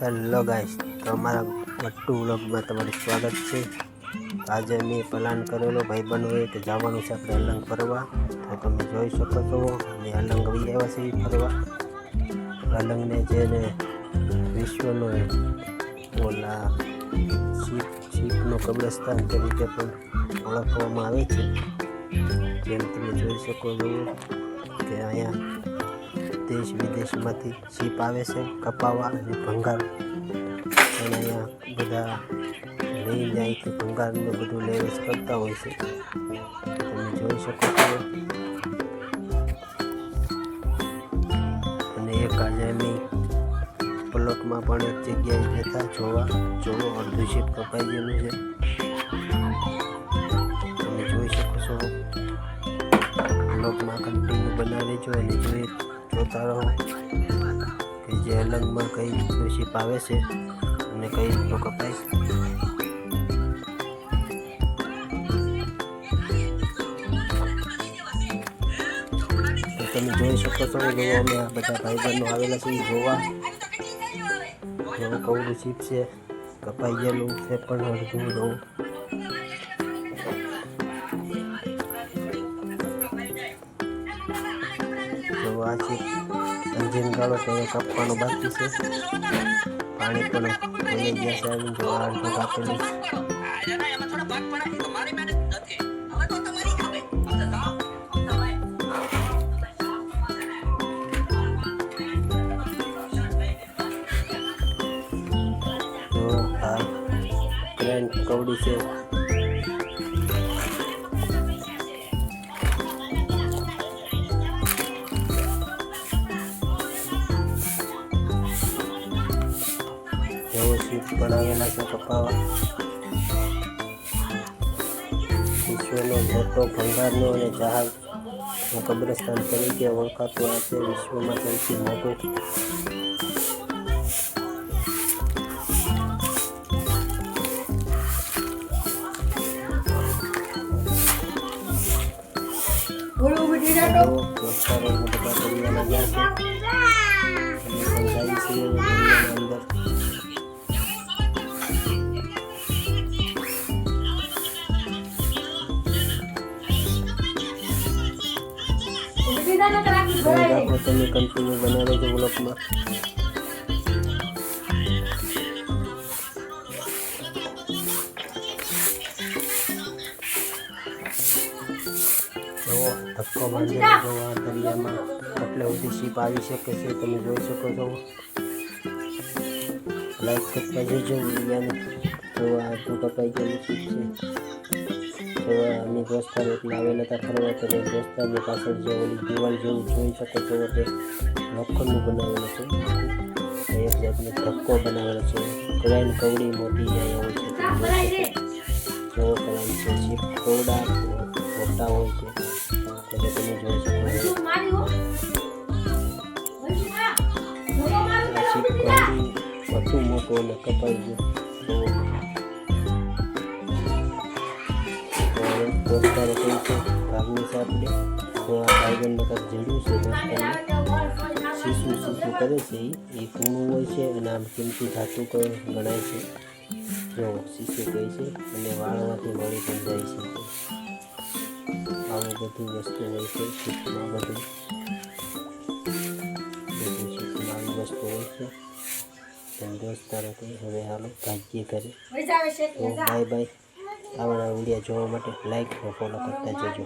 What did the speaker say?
Hello guys તો અમારા વટ્ટુ વ્લોગમાં તમારું સ્વાગત છે. આજે મેં પ્લાન કરેલો ભાઈ ભાઈબંધોએ કે જવાનું છે આપણે અલંગ ફરવા. તો તમે જોઈ શકો છો અને અલંગ આવી આવ્યા છે ફરવા. અલંગને જેને વિશ્વનો ઓલા શીખ શીખનો કબ્રસ્તાન તરીકે પણ ઓળખવામાં આવે છે. જેમ તમે જોઈ શકો છો કે અહીંયા દેશ વિદેશમાંથી શીપ આવે છે, કપાવા અને ભંગાર. અને અહીંયા બધા લઈ જાય કે ભંગારનું બધું લેવેચ કરતા હોય છે. તમે જોઈ શકો છો. અને એક આજે પ્લોટમાં પણ એક જગ્યાએ જતા જોવા, જોવો, અડધું શીપ કપાઈ ગયેલું છે. તમે જોઈ શકો છો. બ્લોગમાં કન્ટિન્યુ બનાવી જો અને જોઈ જોતા રહો કે જે અલંગમાં કઈ રીતનું શીપ આવે છે અને કઈ રીતનું કપાય છે. તમે જોઈ શકો છો કે જો અમે આ બધા ભાઈબંધો આવેલા છે. જોવા જેવું કવડું શીપ છે, કપાઈ ગયેલું છે પણ અડધું જોવું જો આ છે ગાળો તો હવે કાપવાનું બાકી છે. પાણી પણ વહી ગયા છે આવી જો આ અડધું કાપેલું કવડી છે. એવો શીપ પણ આવેલા છે કપાવા વિશ્વનો મોટો ભંગારનો અને જહાજ કબ્રસ્તાન તરીકે ઓળખાતું આ છે વિશ્વમાં સૌથી મોટું એવો દોસ્તારોને બધા પરિવાર ગયા છે રાખો તમે કન્ટિન્યુ બના રહેજો બ્લોકમાં જુઓ ધક્કો બાંધેલો જુઓ આ દરિયામાં એટલે બધી શીપ આવી શકે છે તમે જોઈ શકો છો. લાઈક કરતા જજો વિડીયાને. જોવા આ તો કપાઈ ગયેલું શીપ છે. તો અમે દોસ્તાર એટલે આવેલા હતા ફરવા તો દોસ્તારની પાછળ જે ઓલી દિવાલ જેવું જોઈ શકો છો તે લોખંડનું બનાવેલું છે. એક જાતનો ધક્કો બનાવેલો છે. ક્રેન કવડી મોટી જાય હોય છે જો ક્રેન છે. કવડા મોટા હોય છે. એટલે તમે જોઈ શકો છો. કવડી વધુ મોટું અને કપાઈ ગયું. હવે દોસ્તારે કહ્યું છે? ભાગની છે આપણે તો આ જડ્યું છે દોસ્તારને શીશું શીશું કરે છે એ કૂણું હોય છે અને આમ કિંમતી ધાતુ ગણાય છે. જો શીશું કહે છે અને વાળવાથી મળી પણ જાય છે. આવું બધું વસ્તુ હોય છે શીખમાં બધું. બધું શીખમાં આવી વસ્તુ હોય છે. તેમ દોસ્તારો હવે હાલો ભાગ્ય કરે તો બાય બાય. આવા વીડિયો જોવા માટે લાઈક અને ફોલો કરતા જજો.